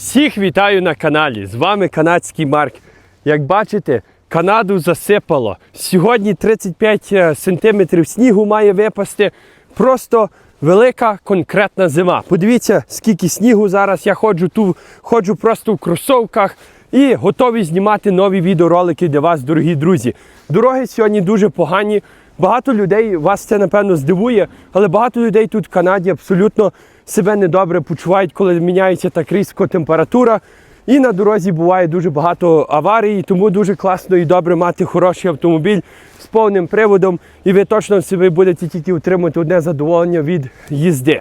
Всіх вітаю на каналі. З вами канадський Марк. Як бачите, Канаду засипало. Сьогодні 35 сантиметрів снігу має випасти. Просто велика конкретна зима. Подивіться, скільки снігу зараз. Я ходжу тут, ходжу просто в кросовках і готовий знімати нові відеоролики для вас, дорогі друзі. Дороги сьогодні дуже погані. Багато людей вас це напевно здивує, але багато людей тут в Канаді абсолютно себе недобре почувають, коли міняється так різко температура. І на дорозі буває дуже багато аварій, тому дуже класно і добре мати хороший автомобіль з повним приводом, і ви точно себе будете тільки отримати одне задоволення від їзди.